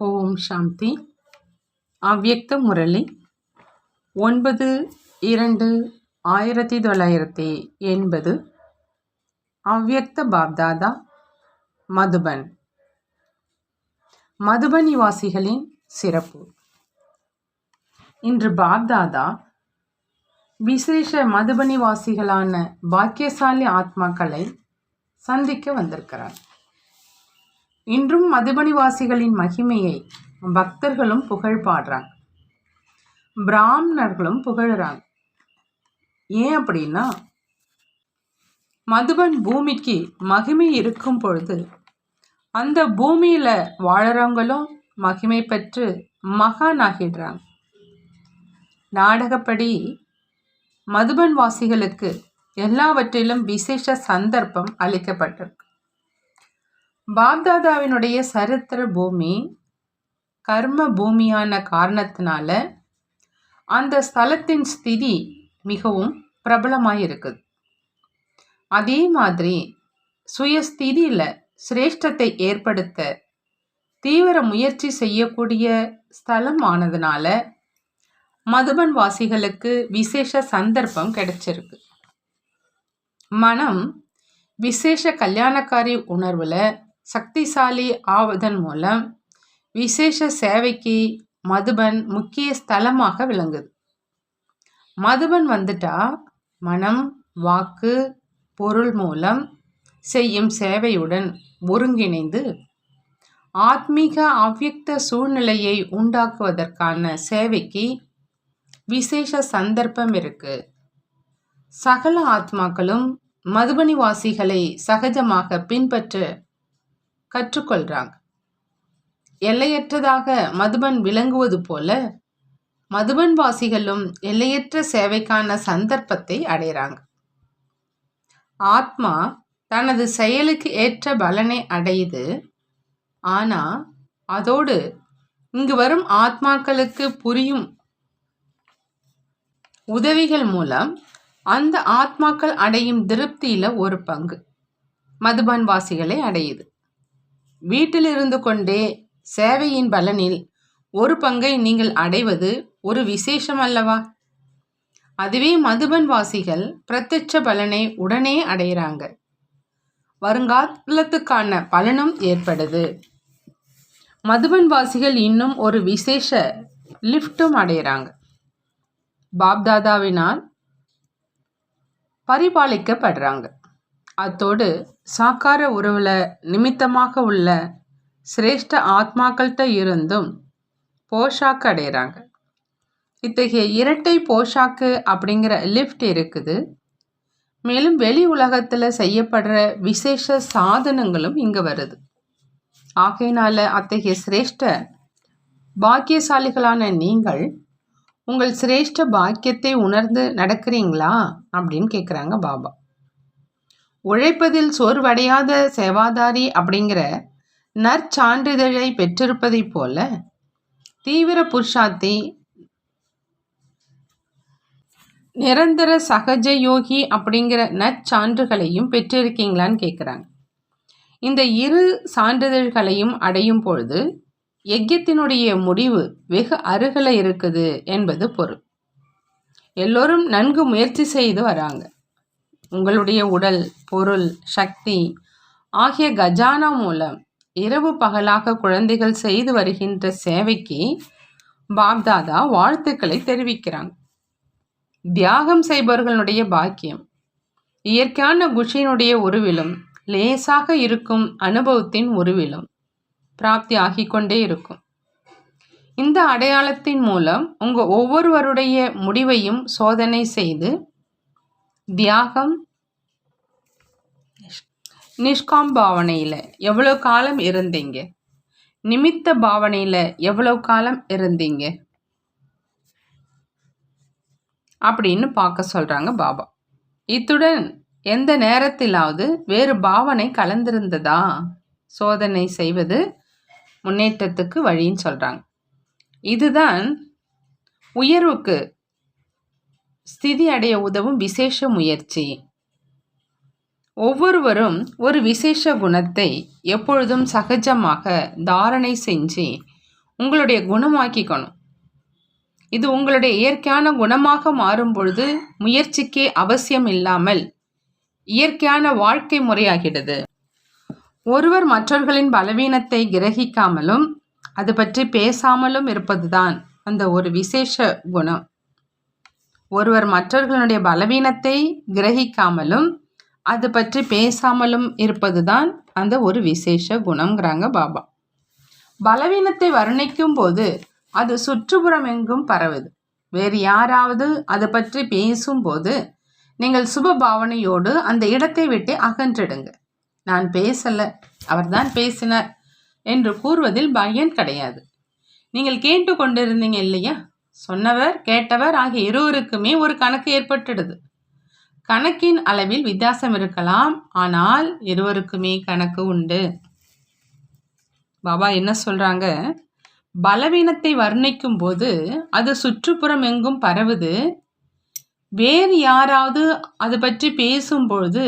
ஓம் சாந்தி. அவ்வியக்த முரளி. ஒன்பது இரண்டு ஆயிரத்தி தொள்ளாயிரத்தி எண்பது. அவ்யக்த பாப்தாதா. மதுபன். மதுபன் நிவாசிகளின் சிறப்பு. இன்று பாப்தாதா விசேஷ மதுபனிவாசிகளான பாக்கியசாலி ஆத்மாக்களை சந்திக்க வந்திருக்கிறார். இன்றும் மதுபனிவாசிகளின் மகிமையை பக்தர்களும் புகழ் பாடுறாங்க. பிராமணர்களும் புகழுறாங்க. ஏன் அப்படின்னா மதுபன் பூமிக்கு மகிமை இருக்கும் பொழுது அந்த பூமியில் வாழறவங்களும் மகிமை பெற்று மகான் ஆகிடுறாங்க நாடகப்படி மதுபன் வாசிகளுக்கு எல்லாவற்றிலும் விசேஷ சந்தர்ப்பம் அளிக்கப்பட்டிருக்கு. பாப்தாதாவினுடைய சரித்திர பூமி கர்ம பூமியான காரணத்தினால அந்த ஸ்தலத்தின் ஸ்திதி மிகவும் பிரபலமாக இருக்குது அதே மாதிரி சுயஸ்திதியில் சிரேஷ்டத்தை ஏற்படுத்த தீவிர முயற்சி செய்யக்கூடிய ஸ்தலம் ஆனதுனால மதுபன் வாசிகளுக்கு விசேஷ சந்தர்ப்பம் கிடைச்சிருக்கு. மனம் விசேஷ கல்யாணக்காரி உணர்வில் சக்திசாலி ஆவதன் மூலம் விசேஷ சேவைக்கு மதுபன் முக்கிய ஸ்தலமாக விளங்குது. மதுபன் வந்துட்டா மனம் வாக்கு பொருள் மூலம் செய்யும் சேவையுடன் ஒருங்கிணைந்து ஆத்மீக அவ்யக்த சூழ்நிலையை உண்டாக்குவதற்கான சேவைக்கு விசேஷ சந்தர்ப்பம் இருக்கு. சகல ஆத்மாக்களும் மதுபனிவாசிகளை சகஜமாக பின்பற்ற கற்றுக்கொள்றாங்க. எல்லையற்றதாக மதுபன் விளங்குவது போல மதுபன் வாசிகளும் எல்லையற்ற சேவைக்கான சந்தர்ப்பத்தை அடைகிறாங்க ஆத்மா தனது செயலுக்கு ஏற்ற பலனை அடையுது. ஆனா அதோடு இங்கு வரும் ஆத்மாக்களுக்கு புரியும் உதவிகள் மூலம் அந்த ஆத்மாக்கள் அடையும் திருப்தியில் ஒரு பங்கு மதுபான் வாசிகளை அடையுது. வீட்டில் இருந்து கொண்டே சேவையின் பலனில் ஒரு பங்கை நீங்கள் அடைவது ஒரு விசேஷம் அல்லவா அதுவே மதுபன் வாசிகள் பிரத்யட்ச பலனை உடனே அடைகிறாங்க. வருங்காலத்துக்கான பலனும் ஏற்படுது. மதுபன் வாசிகள் இன்னும் ஒரு விசேஷ லிஃப்ட்டும் அடைகிறாங்க. பாப்தாதாவினால் பரிபாலிக்கப்படுறாங்க. அத்தோடு சாக்கார உறவில் நிமித்தமாக உள்ள சிரேஷ்ட ஆத்மாக்கள்கிட்ட இருந்தும் போஷாக்கு அடைகிறாங்க இத்தகைய இரட்டை போஷாக்கு அப்படிங்கிற லிஃப்ட் இருக்குது. மேலும் வெளி உலகத்தில் செய்யப்படுற விசேஷ சாதனங்களும் இங்கே வருது. ஆகையினால் அத்தகைய சிரேஷ்ட பாக்கியசாலிகளான நீங்கள் உங்கள் சிரேஷ்ட பாக்கியத்தை உணர்ந்து நடக்கிறீங்களா அப்படின்னு கேட்குறாங்க பாபா. உழைப்பதில் சோர்வடையாத சேவாதாரி அப்படிங்கிற நற்சான்றிதழை பெற்றிருப்பதைப் போல தீவிர புருஷாத்தி நிரந்தர சகஜ யோகி அப்படிங்கிற நற்சான்றுகளையும் பெற்றிருக்கீங்களான்னு கேட்குறாங்க இந்த இரு சான்றிதழ்களையும் அடையும் பொழுது யஜ்யத்தினுடைய முடிவு வெகு அருகில் இருக்குது என்பது பொருள். எல்லோரும் நன்கு முயற்சி செய்து வராங்க. உங்களுடைய உடல் பொருள் சக்தி ஆகிய கஜானா மூலம் இரவு பகலாக குழந்தைகள் செய்து வருகின்ற சேவைக்கு பாப்தாதா வாழ்த்துக்களை தெரிவிக்கிறாங்க. தியாகம் செய்பவர்களுடைய பாக்கியம். இயற்கையான குஷியினுடைய உருவிலும் லேசாக இருக்கும் அனுபவத்தின் உருவிலும் பிராப்தி ஆகிக்கொண்டே இருக்கும். இந்த அடையாளத்தின் மூலம் உங்கள் ஒவ்வொருவருடைய முடிவையும் சோதனை செய்து தியாகம். நிஷ்காம் பாவனையில் எவ்வளோ காலம் இருந்தீங்க? நிமித்த பாவனையில் எவ்வளோ காலம் இருந்தீங்க? அப்படின்னு பார்க்க சொல்கிறாங்க பாபா. இத்துடன் எந்த நேரத்திலாவது வேறு பாவனை கலந்திருந்ததா? சோதனை செய்வது முன்னேற்றத்துக்கு வழின்னு சொல்கிறாங்க இதுதான் உயர்வுக்கு ஸ்திதி அடைய உதவும் விசேஷ முயற்சி. ஒவ்வொருவரும் ஒரு விசேஷ குணத்தை எப்பொழுதும் சகஜமாக தாரணை செஞ்சு உங்களுடைய குணமாக்கிக்கணும். இது உங்களுடைய இயற்கையான குணமாக மாறும் பொழுது முயற்சிக்கே அவசியம் இல்லாமல் இயற்கையான வாழ்க்கை முறையாகிறது. ஒருவர் மற்றவர்களின் பலவீனத்தை கிரகிக்காமலும் அது பற்றி பேசாமலும் இருப்பதுதான் அந்த ஒரு விசேஷ குணம். ஒருவர் மற்றவர்களுடைய பலவீனத்தை கிரகிக்காமலும் அது பற்றி பேசாமலும் இருப்பதுதான் அந்த ஒரு விசேஷ குணங்கிறாங்க பாபா. பலவீனத்தை வர்ணிக்கும் போது அது சுற்றுப்புறம் எங்கும் பரவுது. வேறு யாராவது அதை பற்றி பேசும்போது நீங்கள் சுப பாவனையோடு அந்த இடத்தை விட்டு அகன்றிடுங்க. நான் பேசல அவர்தான் பேசினார் என்று கூறுவதில் பயன் கிடையாது. நீங்கள் கேட்டு கொண்டிருந்தீங்க இல்லையா? சொன்னவர் கேட்டவர் ஆகிய இருவருக்குமே ஒரு கணக்கு ஏற்பட்டுடுது. கணக்கின் அளவில் வித்தியாசம் இருக்கலாம் ஆனால் இருவருக்குமே கணக்கு உண்டு. பாபா என்ன சொல்றாங்க? பலவீனத்தை வர்ணிக்கும் போது அது சுற்றுப்புறம் எங்கும் பரவுது. வேறு யாராவது அது பற்றி பேசும்பொழுது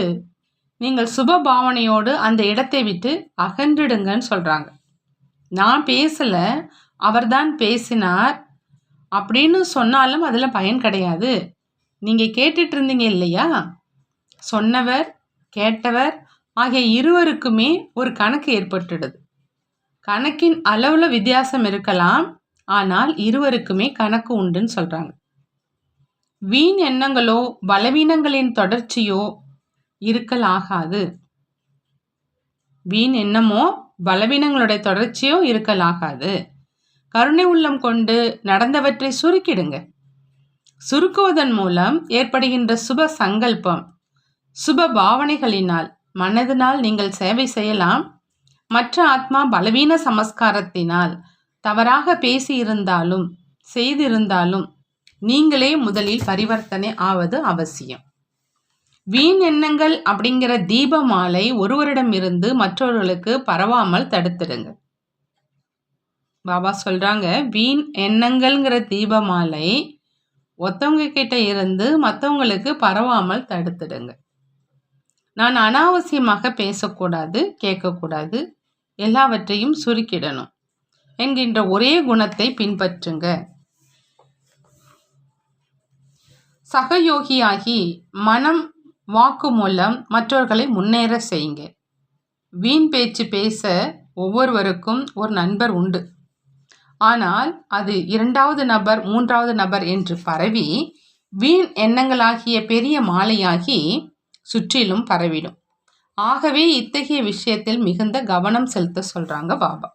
நீங்கள் சுப பாவனையோடு அந்த இடத்தை விட்டு அகன்றுடுங்கன்னு சொல்கிறாங்க நான் பேசலை அவர்தான் பேசினார். அப்படின்னு சொன்னாலும் அதில் பயன் கிடையாது. நீங்கள் கேட்டுட்டு இருந்தீங்க இல்லையா? சொன்னவர் கேட்டவர் ஆகிய இருவருக்குமே ஒரு கணக்கு ஏற்பட்டுடுது. கணக்கின் அளவில் வித்தியாசம் இருக்கலாம். ஆனால் இருவருக்குமே கணக்கு உண்டுன்னு சொல்கிறாங்க வீண் எண்ணங்களோ பலவீனங்களின் தொடர்ச்சியோ இருக்கல் ஆகாது வீண் எண்ணமோ பலவீனங்களுடைய தொடர்ச்சியோ இருக்கல் ஆகாது கருணை உள்ளம் கொண்டு நடந்தவற்றை சுருக்கிடுங்க. சுருக்குவதன் மூலம் ஏற்படுகின்ற சுப சங்கல்பம் சுப பாவனைகளினால் மனதினால் நீங்கள் சேவை செய்யலாம். மற்ற ஆத்மா பலவீன சமஸ்காரத்தினால் தவறாக பேசியிருந்தாலும் செய்திருந்தாலும் நீங்களே முதலில் பரிவர்த்தனை ஆவது அவசியம். வீண் எண்ணங்கள் அப்படிங்கிற தீப மாலை ஒருவரிடமிருந்து மற்றவர்களுக்கு பரவாமல் தடுத்துடுங்க. பாபா சொல்றாங்க வீண் எண்ணங்கள்ங்கிற தீபமாலை ஒத்தவங்க ஒருத்தவங்க கிட்ட இருந்து மற்றவங்களுக்கு பரவாமல் தடுத்துடுங்க. நான் அனாவசியமாக பேசக்கூடாது கேட்கக்கூடாது எல்லாவற்றையும் சுருக்கிடணும். என்கின்ற ஒரே குணத்தை பின்பற்றுங்க. சகயோகியாகி மனம் வாக்கு மூலம் மற்றவர்களை முன்னேற செய்யுங்க. வீண் பேச்சு பேச ஒவ்வொருவருக்கும் ஒரு நண்பர் உண்டு. ஆனால் அது இரண்டாவது நபர் மூன்றாவது நபர் என்று பரவி வீண் எண்ணங்களாகிய பெரிய மாலையாகி சுற்றிலும் பரவிடும். ஆகவே இத்தகைய விஷயத்தில் மிகுந்த கவனம் செலுத்த சொல்றாங்க பாபா.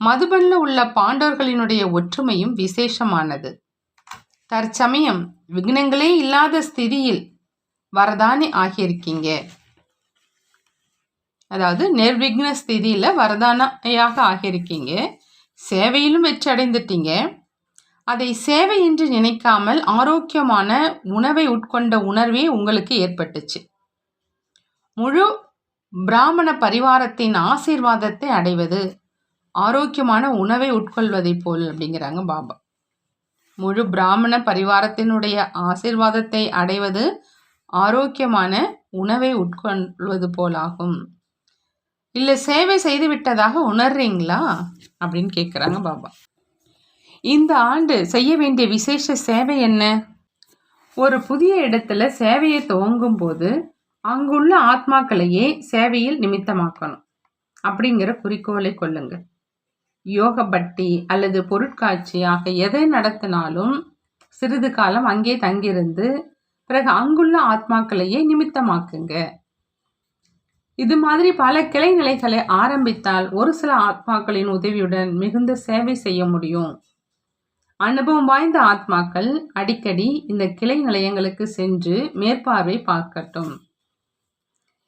மதுபனில் உள்ள பாண்டவர்களினுடைய ஒற்றுமையும் விசேஷமானது. தற்சமயம் விக்னங்களே இல்லாத ஸ்திதியில் வரதானி ஆகியிருக்கீங்க. அதாவது நிர்விக்ன ஸ்திதியில் வரதானையாக ஆகியிருக்கீங்க. சேவையிலும் வெற்றி அடைந்துட்டீங்க அதை சேவை என்று நினைக்காமல் ஆரோக்கியமான உணவை உட்கொண்ட உணர்வே உங்களுக்கு ஏற்பட்டுச்சு. முழு பிராமண பரிவாரத்தின் ஆசீர்வாதத்தை அடைவது ஆரோக்கியமான உணவை உட்கொள்வதை போல் அப்படிங்கிறாங்க பாபா. முழு பிராமண பரிவாரத்தினுடைய ஆசீர்வாதத்தை அடைவது ஆரோக்கியமான உணவை உட்கொள்வது போலாகும். இல்லை சேவை செய்து விட்டதாக உணர்றீங்களா? அப்படின்னு கேட்குறாங்க பாபா. இந்த ஆண்டு செய்ய வேண்டிய விசேஷ சேவை என்ன? ஒரு புதிய இடத்துல சேவையை துவங்கும் போது அங்குள்ள ஆத்மாக்களையே சேவையில் நிமித்தமாக்கணும். அப்படிங்கிற குறிக்கோளை கொள்ளுங்க. யோக பட்டி அல்லது பொருட்காட்சி ஆக எதை நடத்தினாலும் சிறிது காலம் அங்கே தங்கியிருந்து பிறகு அங்குள்ள ஆத்மாக்களையே நிமித்தமாக்குங்க. இது மாதிரி பல கிளைநிலைகளை ஆரம்பித்தால் ஒரு சில ஆத்மாக்களின் உதவியுடன் மிகுந்த சேவை செய்ய முடியும். அனுபவம் வாய்ந்த ஆத்மாக்கள் அடிக்கடி இந்த கிளை நிலையங்களுக்கு சென்று மேற்பார்வை பார்க்கட்டும்.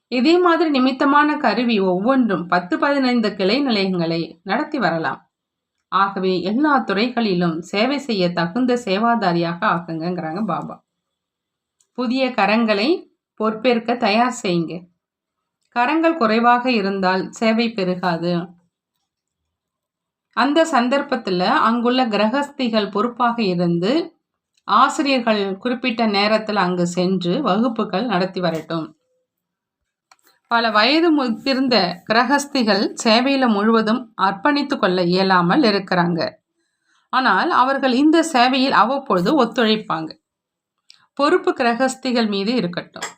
இதே மாதிரி நிமித்தமான கருவி ஒவ்வொன்றும் பத்து பதினைந்து கிளை நிலையங்களை நடத்தி வரலாம். ஆகவே எல்லா துறைகளிலும் சேவை செய்ய தகுந்த சேவாதாரியாக ஆக்குங்கிறாங்க பாபா. புதிய கரங்களை பொறுப்பேற்க தயார் செய்யுங்க. கரங்கள் குறைவாக இருந்தால் சேவை பெருகாது. அந்த சந்தர்ப்பத்தில் அங்குள்ள கிரகஸ்திகள் பொறுப்பாக இருந்து ஆசிரியர்கள் குறிப்பிட்ட நேரத்தில் அங்கு சென்று வகுப்புகள் நடத்தி வரட்டும். பல வயது முதிர்ந்த கிரகஸ்திகள் சேவையில் முழுவதும் அர்ப்பணித்து கொள்ள இயலாமல் இருக்கிறாங்க. ஆனால் அவர்கள் இந்த சேவையில் அவ்வப்பொழுது ஒத்துழைப்பாங்க. பொறுப்பு கிரகஸ்திகள் மீது இருக்கட்டும்.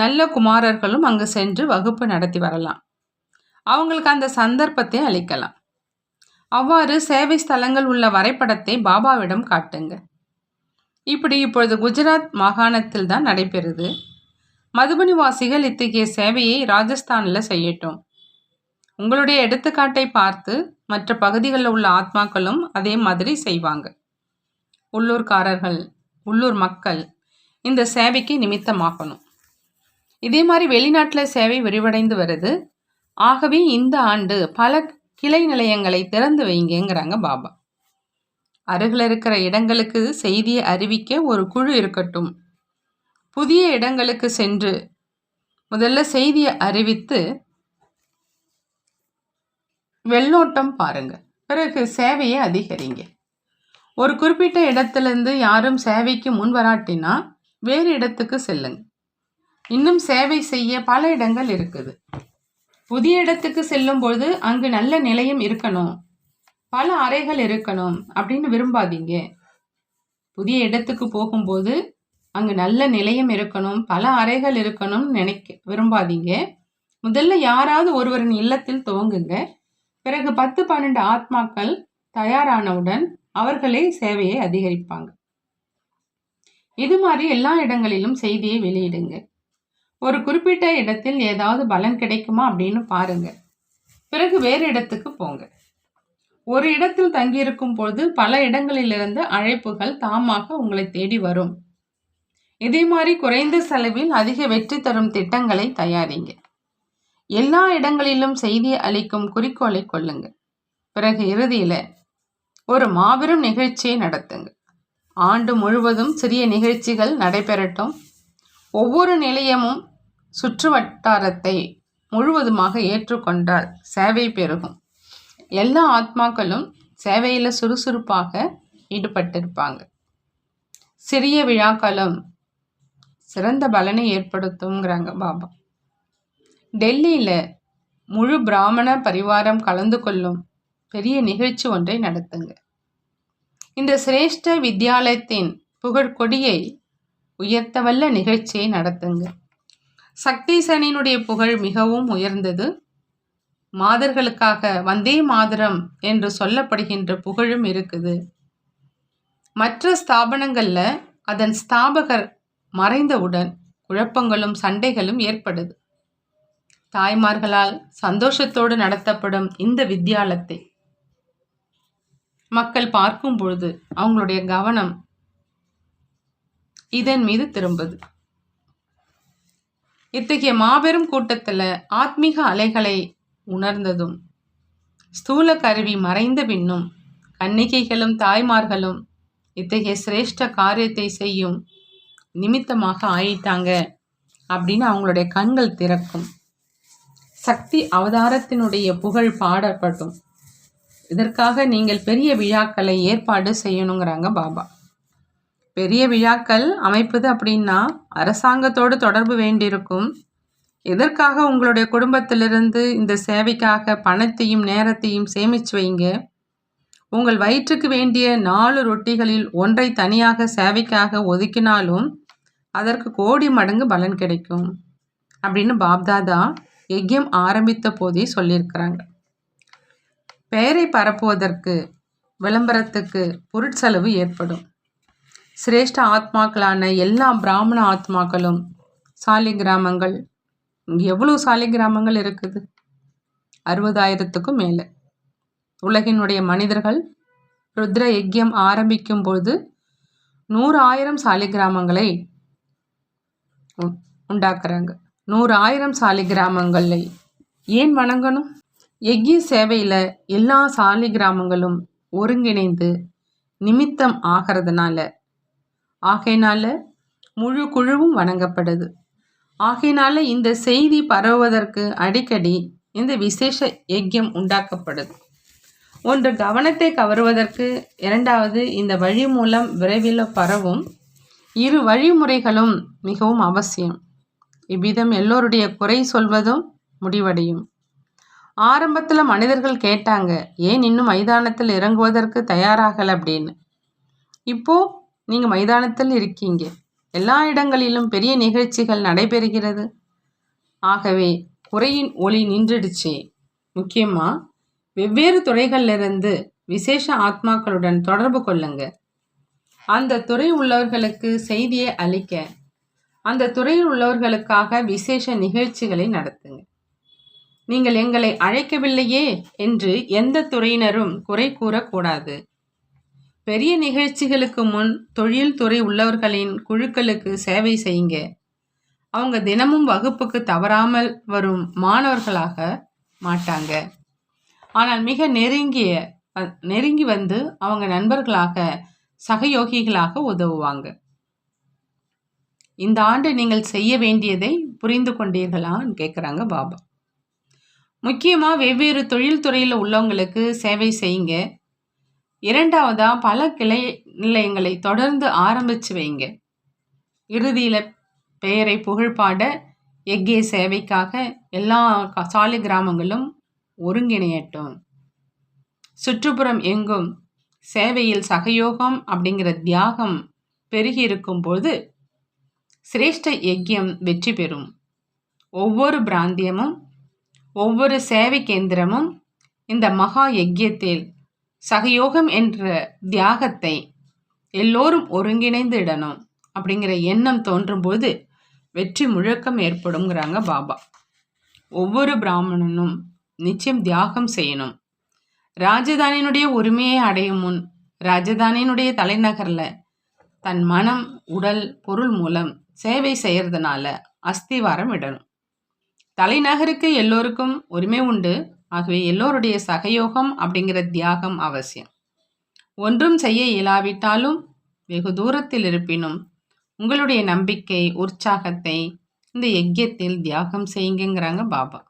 நல்ல குமாரர்களும் அங்கு சென்று வகுப்பு நடத்தி வரலாம். அவங்களுக்கு அந்த சந்தர்ப்பத்தை அளிக்கலாம். அவ்வாறு சேவை ஸ்தலங்கள் உள்ள வரைபடத்தை பாபாவிடம் காட்டுங்க. இப்படி இப்பொழுது குஜராத் மாகாணத்தில் தான் நடைபெறுது. மதுபனிவாசிகள் இத்தகைய சேவையை ராஜஸ்தானில் செய்யட்டும். உங்களுடைய எடுத்துக்காட்டை பார்த்து மற்ற பகுதிகளில் உள்ள ஆத்மாக்களும் அதே மாதிரி செய்வாங்க. உள்ளூர்காரர்கள் உள்ளூர் மக்கள் இந்த சேவைக்கு நிமித்தமாகணும். இதே மாதிரி வெளிநாட்டில் சேவை விரிவடைந்து வருது. ஆகவே இந்த ஆண்டு பல கிளை நிலையங்களை திறந்து வைங்கங்கிறாங்க பாபா. அருகில் இருக்கிற இடங்களுக்கு செய்தியை அறிவிக்க ஒரு குழு இருக்கட்டும். புதிய இடங்களுக்கு சென்று முதல்ல செய்தியை அறிவித்து வெள்ளோட்டம் பாருங்க. பிறகு சேவையை அதிகரிங்க. ஒரு குறிப்பிட்ட இடத்துலேருந்து யாரும் சேவைக்கு முன் வராட்டினா வேறு இடத்துக்கு செல்லுங்க. இன்னும் சேவை செய்ய பல இடங்கள் இருக்குது. புதிய இடத்துக்கு செல்லும் பொழுது அங்கு நல்ல நிலையம் இருக்கணும். பல அறைகள் இருக்கணும் அப்படின்னு விரும்பாதீங்க. புதிய இடத்துக்கு போகும்போது அங்கு நல்ல நிலையம் இருக்கணும் பல அறைகள் இருக்கணும்னு நினைக்க விரும்பாதீங்க. முதல்ல யாராவது ஒருவரின் இல்லத்தில் துவங்குங்க. பிறகு பத்து பன்னெண்டு ஆத்மாக்கள் தயாரானவுடன் அவர்களே சேவையை அதிகரிப்பாங்க. இது மாதிரி எல்லா இடங்களிலும் செய்தியை வெளியிடுங்க. ஒரு குறிப்பிட்ட இடத்தில் ஏதாவது பலன் கிடைக்குமா அப்படின்னு பாருங்க. பிறகு வேறு இடத்துக்கு போங்க. ஒரு இடத்தில் தங்கியிருக்கும் பொழுது பல இடங்களிலிருந்து அழைப்புகள் தாமாக உங்களை தேடி வரும். இதே மாதிரி குறைந்த செலவில் அதிக வெற்றி தரும் திட்டங்களை தயாரிங்க. எல்லா இடங்களிலும் செய்தி அளிக்கும் குறிக்கோளை கொள்ளுங்க. பிறகு இறுதியில் ஒரு மாபெரும் நிகழ்ச்சியை நடத்துங்க. ஆண்டு முழுவதும் சிறிய நிகழ்ச்சிகள் நடைபெறட்டும். ஒவ்வொரு நிலையமும் சுற்று வட்டாரத்தை முழுவதுமாக ஏற்றுக்கொண்டால் சேவை பெருகும். எல்லா ஆத்மாக்களும் சேவையில் சுறுசுறுப்பாக ஈடுபட்டிருப்பாங்க. சிறிய விழாக்களும் சிறந்த பலனை ஏற்படுத்துங்கிறாங்க பாபா. டெல்லியில் முழு பிராமண பரிவாரம் கலந்து கொள்ளும் பெரிய நிகழ்ச்சி ஒன்றை நடத்துங்க. இந்த சிரேஷ்ட வித்யாலயத்தின் புகழ்கொடியை உயர்த்தவல்ல நிகழ்ச்சியை நடத்துங்க. சக்திசனினுடைய புகழ் மிகவும் உயர்ந்தது. மாதர்களுக்காக வந்தே மாதரம் என்று சொல்லப்படுகின்ற புகழும் இருக்குது. மற்ற ஸ்தாபனங்களில் அதன் ஸ்தாபகர் மறைந்தவுடன் குழப்பங்களும் சண்டைகளும் ஏற்படுது. தாய்மார்களால் சந்தோஷத்தோடு நடத்தப்படும் இந்த வித்தியாலத்தை மக்கள் பார்க்கும் பொழுது அவங்களுடைய கவனம் இதன் மீது திரும்புது. இத்தகைய மாபெரும் கூட்டத்தில் ஆத்மீக அலைகளை உணர்ந்ததும் ஸ்தூல கருவி மறைந்த பின்னும் கன்னிகைகளும் தாய்மார்களும் இத்தகைய சிரேஷ்ட காரியத்தை செய்யும் நிமித்தமாக ஆயிட்டாங்க அப்படின்னு அவங்களுடைய கண்கள் திறக்கும். சக்தி அவதாரத்தினுடைய புகழ் பாடப்படும். இதற்காக நீங்கள் பெரிய விழாக்களை ஏற்பாடு செய்யணுங்கிறாங்க பாபா. பெரிய விழாக்கள் அமைப்பது அப்படின்னா அரசாங்கத்தோடு தொடர்பு வேண்டியிருக்கும். எதற்காக உங்களுடைய குடும்பத்திலிருந்து இந்த சேவைக்காக பணத்தையும் நேரத்தையும் சேமிச்சு வைங்க. உங்கள் வயிற்றுக்கு வேண்டிய நாலு ரொட்டிகளில் ஒன்றை தனியாக சேவைக்காக ஒதுக்கினாலும் அதற்கு கோடி மடங்கு பலன் கிடைக்கும். அப்படின்னு பாப்தாதா எக்யம் ஆரம்பித்த போதே சொல்லியிருக்கிறாங்க. பெயரை பரப்புவதற்கு விளம்பரத்துக்கு பொருட்செலவு ஏற்படும். சிரேஷ்ட ஆத்மாக்களான எல்லா பிராமண ஆத்மாக்களும் சாலி கிராமங்கள் எவ்வளோ சாலை கிராமங்கள் இருக்குது? அறுபதாயிரத்துக்கும் மேலே. உலகினுடைய மனிதர்கள் ருத்ர யஜ்யம் ஆரம்பிக்கும் பொழுது நூறு ஆயிரம் சாலை கிராமங்களை உண்டாக்குறாங்க. நூறு ஆயிரம் சாலை கிராமங்களை ஏன் வணங்கணும்? எக்கிய சேவையில் எல்லா சாலை கிராமங்களும் ஒருங்கிணைந்து நிமித்தம் ஆகிறதுனால ஆகையினால முழு குழுவும் வணங்கப்படுது. ஆகையினால இந்த செய்தி பரவுவதற்கு அடிக்கடி இந்த விசேஷ யஜ்யம் உண்டாக்கப்படுது. ஒன்று கவனத்தை கவருவதற்கு இரண்டாவது இந்த வழி மூலம் விரைவில் பரவும் இரு வழிமுறைகளும் மிகவும் அவசியம். இவ்விதம் எல்லோருடைய குறை சொல்வதும் முடிவடையும். ஆரம்பத்தில் மனிதர்கள் கேட்டாங்க ஏன் இன்னும் மைதானத்தில் இறங்குவதற்கு தயாராகலை? அப்படின்னு. இப்போது நீங்கள் மைதானத்தில் இருக்கீங்க. எல்லா இடங்களிலும் பெரிய நிகழ்ச்சிகள் நடைபெறுகிறது. ஆகவே குறையின் ஒளி நின்றுடுச்சு. முக்கியமாக வெவ்வேறு துறைகளிலிருந்து விசேஷ ஆத்மாக்களுடன் தொடர்பு கொள்ளுங்க. அந்த துறை உள்ளவர்களுக்கு செய்தியை அளிக்க அந்த துறையில் உள்ளவர்களுக்காக விசேஷ நிகழ்ச்சிகளை நடத்துங்க. நீங்கள் எங்களை அழைக்கவில்லையே என்று எந்த துறையினரும் குறை கூறக்கூடாது. பெரிய நிகழ்ச்சிகளுக்கு முன் தொழில்துறை உள்ளவர்களின் குழுக்களுக்கு சேவை செய்யுங்க. அவங்க தினமும் வகுப்புக்கு தவறாமல் வரும் மாணவர்களாக மாட்டாங்க. ஆனால் மிக நெருங்கிய நெருங்கி வந்து அவங்க நண்பர்களாக சகயோகிகளாக உதவுவாங்க. இந்த ஆண்டு நீங்கள் செய்ய வேண்டியதை புரிந்து கொண்டீர்களான்னு கேட்குறாங்க பாபா. முக்கியமாக வெவ்வேறு தொழில்துறையில் உள்ளவங்களுக்கு சேவை செய்யுங்க. இரண்டாவதாக பல கிளை நிலையங்களை தொடர்ந்து ஆரம்பிச்சு வைங்க. இறுதியில் பெயரை புகழ்பாட எக்கே சேவைக்காக எல்லா சாலை கிராமங்களும் ஒருங்கிணையட்டும். சுற்றுப்புறம் எங்கும் சேவையில் சகயோகம் அப்படிங்கிற தியாகம் பெருகி இருக்கும் போது சிரேஷ்ட யஜ்யம் வெற்றி பெறும். ஒவ்வொரு பிராந்தியமும் ஒவ்வொரு சேவை கேந்திரமும் இந்த மகா யஜ்யத்தில் சகயோகம் என்ற தியாகத்தை எல்லோரும் ஒருங்கிணைந்து இடணும் அப்படிங்கிற எண்ணம் தோன்றும்போது வெற்றி முழக்கம் ஏற்படும்ங்கிறாங்க பாபா. ஒவ்வொரு பிராமணனும் நிச்சயம் தியாகம் செய்யணும். ராஜதானியினுடைய உரிமையை அடையும் முன் ராஜதானியினுடைய தலைநகரில் தன் மனம் உடல் பொருள் மூலம் சேவை செய்கிறதுனால அஸ்திவாரம் விடணும் தலைநகருக்கு எல்லோருக்கும் உரிமை உண்டு ஆகவே எல்லோருடைய சகயோகம் அப்படிங்கிற தியாகம் அவசியம். ஒன்றும் செய்ய இயலாவிட்டாலும் வெகு தூரத்தில் இருப்பினும் உங்களுடைய நம்பிக்கை உற்சாகத்தை இந்த யஜ்யத்தில் தியாகம் செய்யுங்கிறாங்க பாபா.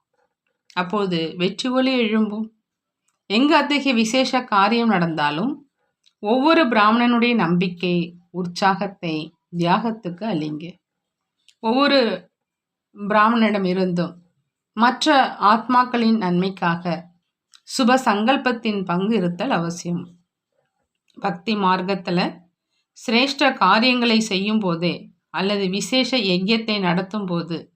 அப்போது வெற்றி ஒளி எழும்பும். எங்கு அத்தகைய விசேஷ காரியம் நடந்தாலும் ஒவ்வொரு பிராமணனுடைய நம்பிக்கை உற்சாகத்தை தியாகத்துக்கு அழிங்க ஒவ்வொரு பிராமணனிடம் இருந்தும் மற்ற ஆத்மாக்களின் நன்மைக்காக சுப சங்கல்பத்தின் பங்கு இருத்தல் அவசியம். பக்தி மார்க்கத்தில் சிரேஷ்ட காரியங்களை செய்யும் போதே அல்லது விசேஷ யஜ்யத்தை நடத்தும் போது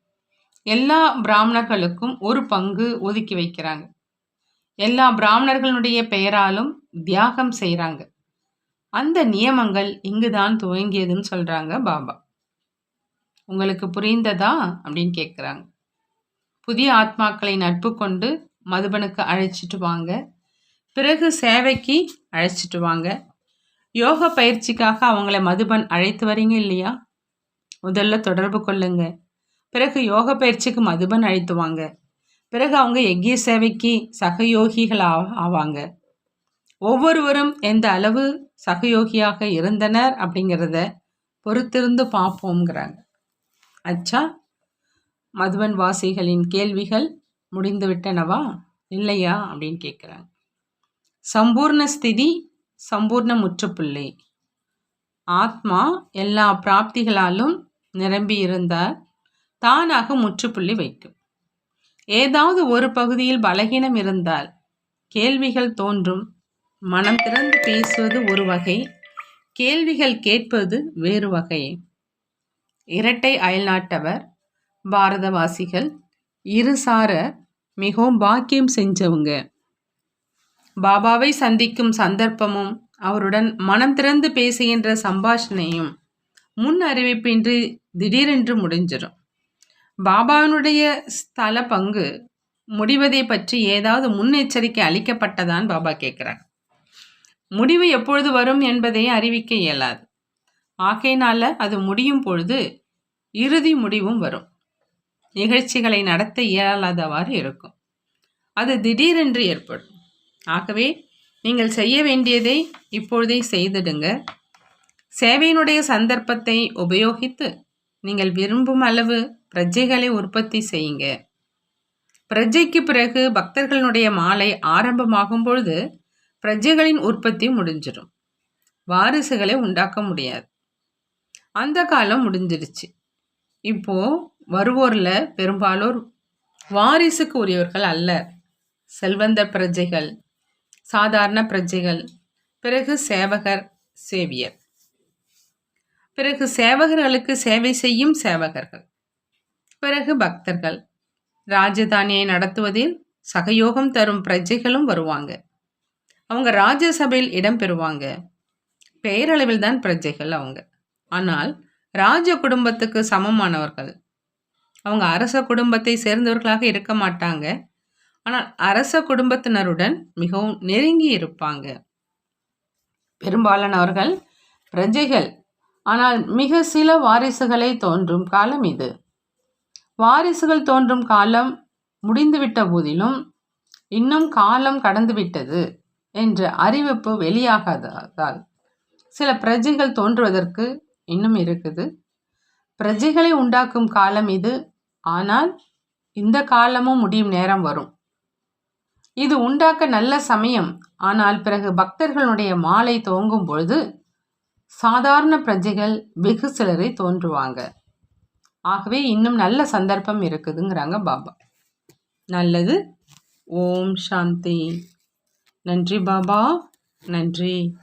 எல்லா பிராமணர்களுக்கும் ஒரு பங்கு ஒதுக்கி வைக்கிறாங்க. எல்லா பிராமணர்களுடைய பெயராலும் தியாகம் செய்கிறாங்க அந்த நியமங்கள் இங்குதான் துவங்கியதுன்னு சொல்கிறாங்க பாபா. உங்களுக்கு புரிந்ததா அப்படின்னு கேட்குறாங்க புதிய ஆத்மாக்களை நட்பு கொண்டு மதுபனுக்கு அழைச்சிட்டு வாங்க. பிறகு சேவைக்கு அழைச்சிட்டு வாங்க. யோக பயிற்சிக்காக அவங்கள மதுபன் அழைத்து வரீங்க இல்லையா? முதல்ல தொடர்பு கொள்ளுங்க. பிறகு யோக பயிற்சிக்கு மதுபன் அழைத்து வாங்க. பிறகு அவங்க எக்கிய சேவைக்கு சகயோகிகள் ஆவாங்க. ஒவ்வொருவரும் எந்த அளவு சகயோகியாக இருந்தனர் அப்படிங்கிறத பொறுத்திருந்து பார்ப்போங்கிறாங்க அச்சா மதுவன் வாசிகளின் கேள்விகள் முடிந்துவிட்டனவா? இல்லையா? அப்படின்னு கேட்குறாங்க சம்பூர்ண ஸ்திதி சம்பூர்ண முற்றுப்புள்ளி. ஆத்மா எல்லா பிராப்திகளாலும் நிரம்பி இருந்தால் தானாக முற்றுப்புள்ளி வைக்கும். ஏதாவது ஒரு பகுதியில் பலகீனம் இருந்தால் கேள்விகள் தோன்றும். மனம் திறந்து பேசுவது ஒரு வகை கேள்விகள் கேட்பது வேறு வகை. இரட்டை அயல்நாட்டவர் பாரதவாசிகள் இருசார மிகவும் பாக்கியம் செஞ்சவங்க. பாபாவை சந்திக்கும் சந்தர்ப்பமும் அவருடன் மனம் திறந்து பேசுகின்ற சம்பாஷணையும் முன் அறிவிப்பின்றி திடீரென்று முடிஞ்சிடும் பாபாவினுடைய ஸ்தல பங்கு முடிவதை பற்றி ஏதாவது முன்னெச்சரிக்கை அளிக்கப்பட்டதான் பாபா கேட்குறாங்க முடிவு எப்பொழுது வரும் என்பதை அறிவிக்க இயலாது. ஆகையினால அது முடியும் பொழுது இறுதி முடிவும் வரும். நிகழ்ச்சிகளை நடத்த இயலாதவாறு இருக்கும். அது திடீரென்று ஏற்படும். ஆகவே நீங்கள் செய்ய வேண்டியதை இப்பொழுதே செய்திடுங்க. சேவையினுடைய சந்தர்ப்பத்தை உபயோகித்து நீங்கள் விரும்பும் அளவு பிரஜைகளை உற்பத்தி செய்யுங்க. பிரஜைக்கு பிறகு பக்தர்களுடைய மாலை ஆரம்பமாகும் பொழுது பிரஜைகளின் உற்பத்தி முடிஞ்சிடும். வாரிசுகளை உண்டாக்க முடியாது. அந்த காலம் முடிஞ்சிருச்சு இப்போது வருவோரில் பெரும்பாலோர் வாரிசுக்கு உரியவர்கள் அல்ல. செல்வந்த பிரஜைகள் சாதாரண பிரஜைகள் பிறகு சேவகர் சேவியர். பிறகு சேவகர்களுக்கு சேவை செய்யும் சேவகர்கள். பிறகு பக்தர்கள். ராஜதானியை நடத்துவதில் சகயோகம் தரும் பிரஜைகளும் வருவாங்க. அவங்க ராஜ்யசபையில் இடம் பெறுவாங்க. பெயரளவில் தான் பிரஜைகள் அவங்க. ஆனால் ராஜ குடும்பத்துக்கு சமமானவர்கள். அவங்க அரச குடும்பத்தை சேர்ந்தவர்களாக இருக்க மாட்டாங்க. ஆனால் அரச குடும்பத்தினருடன் மிகவும் நெருங்கி இருப்பாங்க. பெரும்பாலானவர்கள் பிரஜைகள். ஆனால் மிக சில வாரிசுகளை தோன்றும் காலம் இது. வாரிசுகள் தோன்றும் காலம் முடிந்துவிட்ட போதிலும் இன்னும் காலம் கடந்துவிட்டது என்ற அறிவிப்பு வெளியாகாததால் சில பிரஜைகள் தோன்றுவதற்கு இன்னும் இருக்குது. பிரஜைகளை உண்டாக்கும் காலம் இது. ஆனால் இந்த காலமும் முடியும் நேரம் வரும். இது உண்டாக்க நல்ல சமயம். ஆனால் பிறகு பக்தர்களுடைய மாலை துவங்கும் பொழுது சாதாரண பிரஜைகள் வெகு சிலரை தோன்றுவாங்க. ஆகவே இன்னும் நல்ல சந்தர்ப்பம் இருக்குதுங்கிறாங்க பாபா. நல்லது. ஓம் சாந்தி. நன்றி பாபா. நன்றி.